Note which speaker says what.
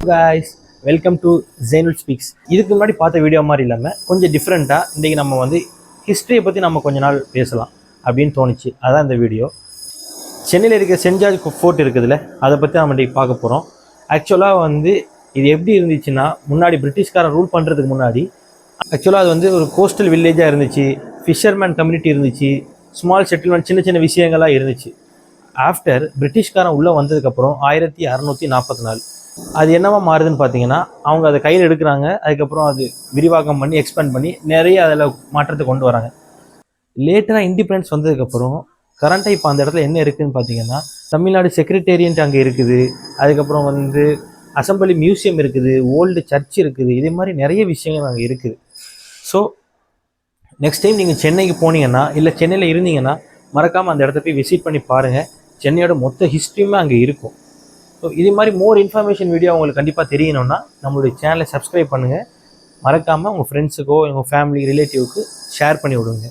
Speaker 1: Guys welcome to Jainul speaks இதுக்கு முன்னாடி பார்த்த வீடியோ மாதிரி இல்லாமல் கொஞ்சம் டிஃப்ரெண்ட்டாக இன்றைக்கி நம்ம வந்து ஹிஸ்ட்ரியை பற்றி நம்ம கொஞ்ச நாள் பேசலாம் அப்படின்னு தோணுச்சு. அதான் இந்த வீடியோ சென்னையில் இருக்கிற சென்ட் ஜார்ஜ் ஃபோர்ட் இருக்குதுல்ல அதை பற்றி நம்ம இன்றைக்கி பார்க்க போகிறோம் ஆக்சுவலாக வந்து இது எப்படி இருந்துச்சுன்னா முன்னாடி பிரிட்டிஷ்காரன் ரூல் பண்ணுறதுக்கு முன்னாடி ஆக்சுவலாக அது வந்து ஒரு கோஸ்டல் வில்லேஜாக இருந்துச்சு ஃபிஷர்மேன் கம்யூனிட்டி இருந்துச்சு ஸ்மால் செட்டில்மெண்ட் சின்ன சின்ன விஷயங்கள்லாம் இருந்துச்சு. ஆஃப்டர் பிரிட்டிஷ்காரன் உள்ளே வந்ததுக்கப்புறம் ஆயிரத்தி அறநூற்றி நாற்பத்தி நாலு. அது என்னவா மாறுதுன்னு பார்த்தீங்கன்னா அவங்க அதை கையில் எடுக்கிறாங்க அதுக்கப்புறம் அது விரிவாக்கம் பண்ணி எக்ஸ்பேண்ட் பண்ணி நிறைய அதில் மாற்றத்தை கொண்டு வராங்க. லேட்டராக இண்டிபெண்டன்ஸ் வந்ததுக்கப்புறம் கரண்ட்டாக இப்போ அந்த இடத்துல என்ன இருக்குதுன்னு பார்த்தீங்கன்னா தமிழ்நாடு செக்ரட்டேரியன்ட் அங்கே இருக்குது. அதுக்கப்புறம் வந்து அசம்பிளி மியூசியம் இருக்குது ஓல்டு சர்ச் இருக்குது. இதே மாதிரி நிறைய விஷயங்கள் அங்கே இருக்குது. ஸோ நெக்ஸ்ட் டைம் நீங்கள் சென்னைக்கு போனீங்கன்னா இல்லை சென்னையில் இருந்தீங்கன்னா மறக்காமல் அந்த இடத்த போய் விசிட் பண்ணி பாருங்கள் சென்னையோட மொத்த ஹிஸ்ட்ரியுமே அங்கே இருக்கும். ஸோ இது மாதிரி மோர் இன்ஃபர்மேஷன் வீடியோ உங்களுக்கு கண்டிப்பாக தெரியணும்னா நம்மளுடைய சேனலை சப்ஸ்கிரைப் பண்ணுங்கள் மறக்காமல் உங்கள் ஃப்ரெண்ட்ஸுக்கோ உங்கள் ஃபேமிலி ரிலேட்டிவ்க்கு ஷேர் பண்ணி விடுங்க.